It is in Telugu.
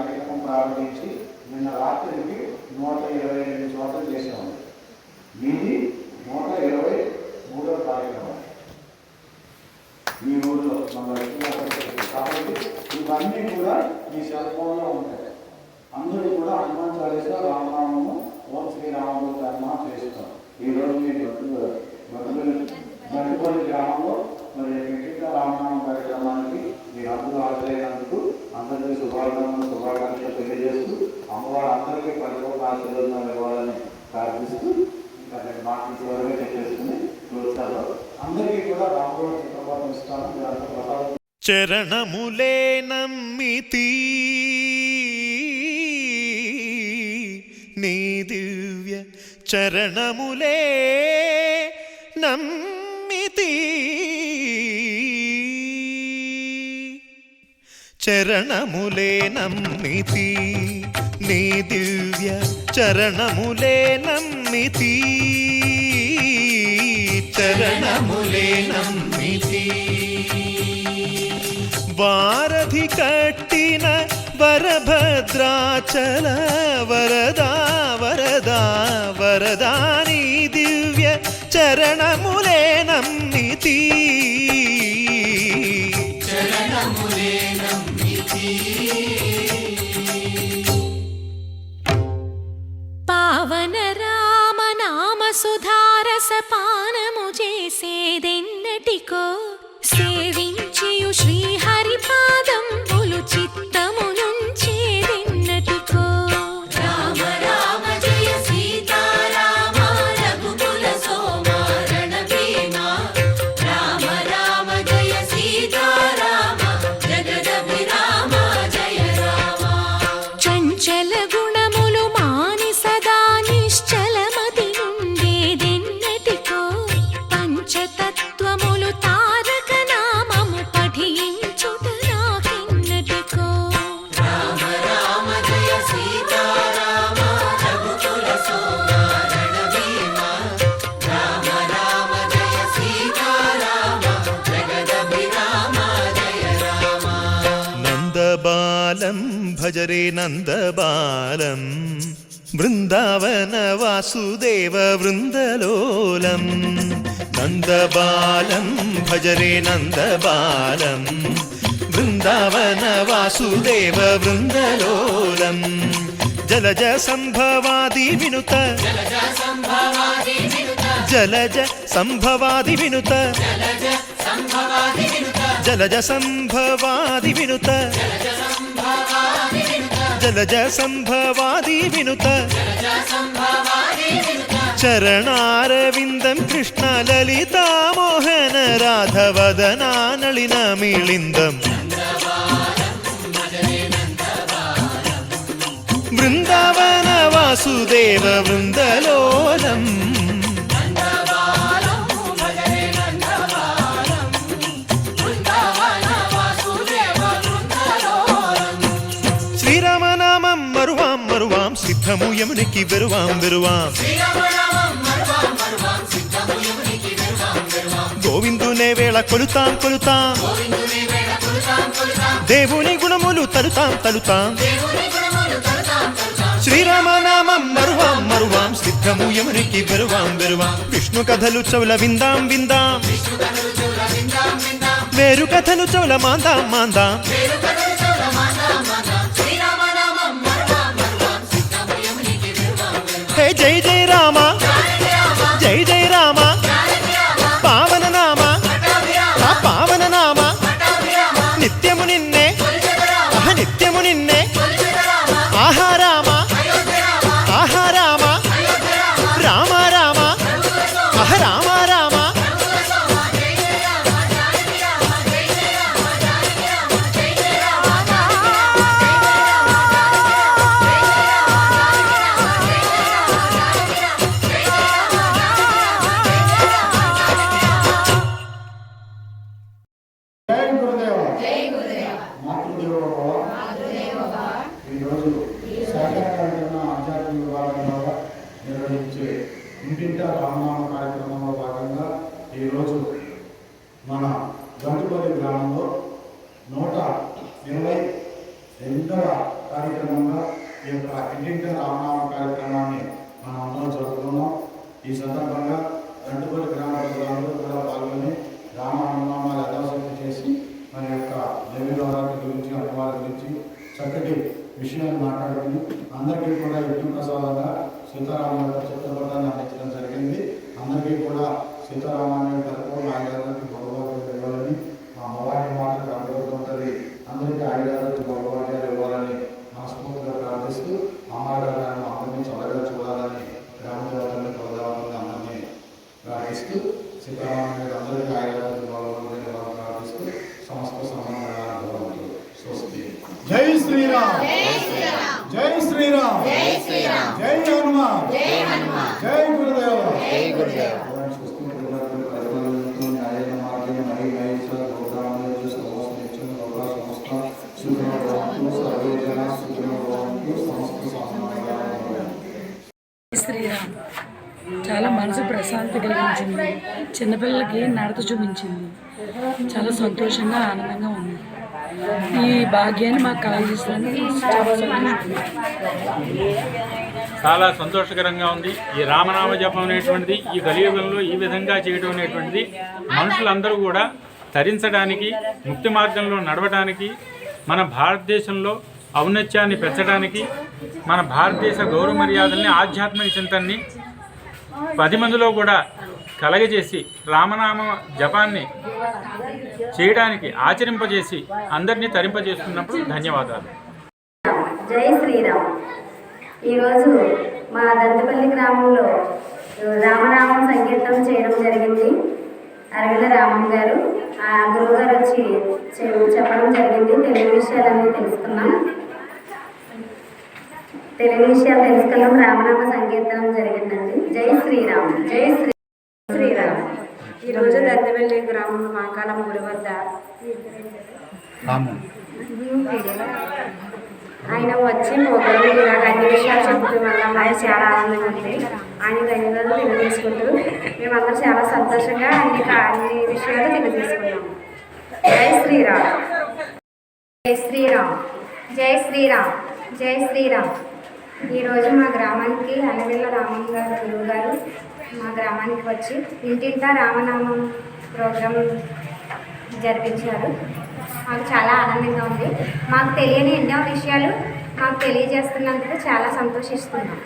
కార్యక్రమం ప్రారంభించి నిన్న రాత్రికి నూట ఇరవై ఎనిమిది చోట్ల చేసాము మీది నూట ఇరవై మూడవ కార్యక్రమం. మీ ఊళ్ళో కాబట్టి ఇవన్నీ కూడా మీ సెల్ ఫోన్లో ఉంటాయి. అందరూ కూడా అనుమానం చాలీస ఇంకా నేను మాటలు చివరిగా చెప్పేసుకుని చూస్తారు అందరికీ కూడా రామగోడ చిత్రపటం ఇస్తాను. దాంట్లో ప్రసాదం. చరణములే నమ్మితి నీ దివ్య చరణములే నమ్మితి చరణములే నమ్మితి నీ దివ్య చరణములే నమ్మితి. చరణములే నమ్మితి. వారధి కట్టిన వరభద్రాచల వరదా వరదా వరదాని దివ్య చరణములే నమ్మితి. పావన ഭജരേ നന്ദബാലം വൃന്ദാവന വാസുദേവ വൃന്ദലോലം. നന്ദബാലം ഭജരേ നന്ദബാലം വൃന്ദാവന വാസുദേവ വൃന്ദലോലം. ജലജ സംഭവാദി വിനുത ജലജ സംഭവാദി വിനുത ജലജ സംഭവാദി വിനുത ജലജ സംഭവാദി വിനുത. ചരണാരവിന്ദം കൃഷ്ണ ലളിതാമോഹന രാധവദനാനളിന മിളിന്ദം വൃന്ദാവന വാസുദേവ വൃന്ദലോലം. సిద్ధము యమునికి వెరువాం వెరువాం. గోవిందునే వేళ కొలుతాం కొలుతాం. దేవుని గుణములు తలుతాం తలుతాం శ్రీరామనామం మరువాం మరువాం. సిద్ధము యమునికి వెరువాం వెరువాం. విష్ణు కథలు చౌల విందాం విందాం. వేరు కథలు చౌల మాందాం మాందాం. జై జై రామా. కొత్తపల్లి గ్రామంలో నూట ఇరవై రెండవ కార్యక్రమంగా ఈ యొక్క ఇంటింటి రామనామ కార్యక్రమాన్ని మనం అందరం జరుపుకున్నాం. ఈ సందర్భంగా గంటుపల్లి గ్రామ ప్రజలందరూ కూడా పాల్గొని రామనామాలు యథాశక్తి చేసి మన యొక్క దైవీవారాల గురించి అమ్మవారి గురించి చక్కటి విషయాలు మాట్లాడుకుని అందరికీ కూడా విష్ణు ప్రసాదంగా సీతారామ యొక్క చిత్రపటాన్ని అందించడం జరిగింది. అందరికీ కూడా సీతారామాన్ని కలుపు నాయకులను అమ్మగారు అందరినీ చల్లగా చూడాలని గ్రామ దేవతలను కులదేవతలను అందరినీ ప్రార్థిస్తూ సీతారామయ్య అందరికీ ఆయుధాలకు గౌరవాలు ఇవ్వాలని ప్రార్థిస్తూ సమస్త భగవంతుడు స్వస్తి. జై శ్రీరామ్. జై శ్రీరామ్. జై శ్రీరామ్. జై హనుమాన్. జై హనుమాన్. జై గురుదేవ. జై గురుదేవ. చాలా మనసు ప్రశాంతి కలిగించింది. చిన్నపిల్లలకి నడత చూపించింది. చాలా సంతోషంగా ఆనందంగా ఉంది. ఈ భాగ్యాన్ని మాకు కలిగిస్తుంది చాలా చాలా సంతోషకరంగా ఉంది. ఈ రామనామ జపం అనేటువంటిది ఈ కలియుగంలో ఈ విధంగా చేయడం అనేటువంటిది మనుషులందరూ కూడా తరించడానికి ముక్తి మార్గంలో నడవడానికి మన భారతదేశంలో ఔన్నత్యాన్ని పెంచడానికి మన భారతదేశ గౌరవ మర్యాదల్ని ఆధ్యాత్మిక చింతన్ని పది మందిలో కూడా కలగజేసి రామనామ జపాన్ని చేయడానికి ఆచరింపజేసి అందరినీ తరింపజేస్తున్నప్పుడు ధన్యవాదాలు. జై శ్రీరామ్. ఈరోజు మా దంతపల్లి గ్రామంలో రామనామం సంకీర్తనం చేయడం జరిగింది. అరవిల రామన్ గారు ఆ గురువు గారు వచ్చి చెప్పడం జరిగింది. తెలుగు విషయాలన్నీ తెలుసుకున్నాం. తెలుగు విషయాలు తెలుసుకున్నాం రామనామ సంకీర్తనం జరిగిందండి. జై శ్రీరామ్. జై శ్రీ శ్రీరామ్. ఈరోజు దంతపల్లి గ్రామం మాకాలం గుడి వద్ద ఆయన వచ్చి ప్రోగ్రామ్ ఇలాగ అన్ని విషయాలు చెప్తూ వల్ల మాకు చాలా ఆనందంగా ఉంది ఆయన ధన్యవాదాలు తెలియజేసుకుంటూ మేమందరం చాలా సంతోషంగా అన్ని అన్ని విషయాలు తెలియజేసుకున్నాము. జై శ్రీరామ్. జై శ్రీరామ్. జై శ్రీరామ్. జై శ్రీరామ్. ఈరోజు మా గ్రామానికి అలవిల్ల రామన్ గారు గురువు గారు మా గ్రామానికి వచ్చి ఇంటింటా రామనామం ప్రోగ్రాం జరిపించారు. మాకు చాలా ఆనందంగా ఉంది. మాకు తెలియని ఎన్నో విషయాలు మాకు తెలియజేస్తున్నందుకు చాలా సంతోషిస్తున్నాం.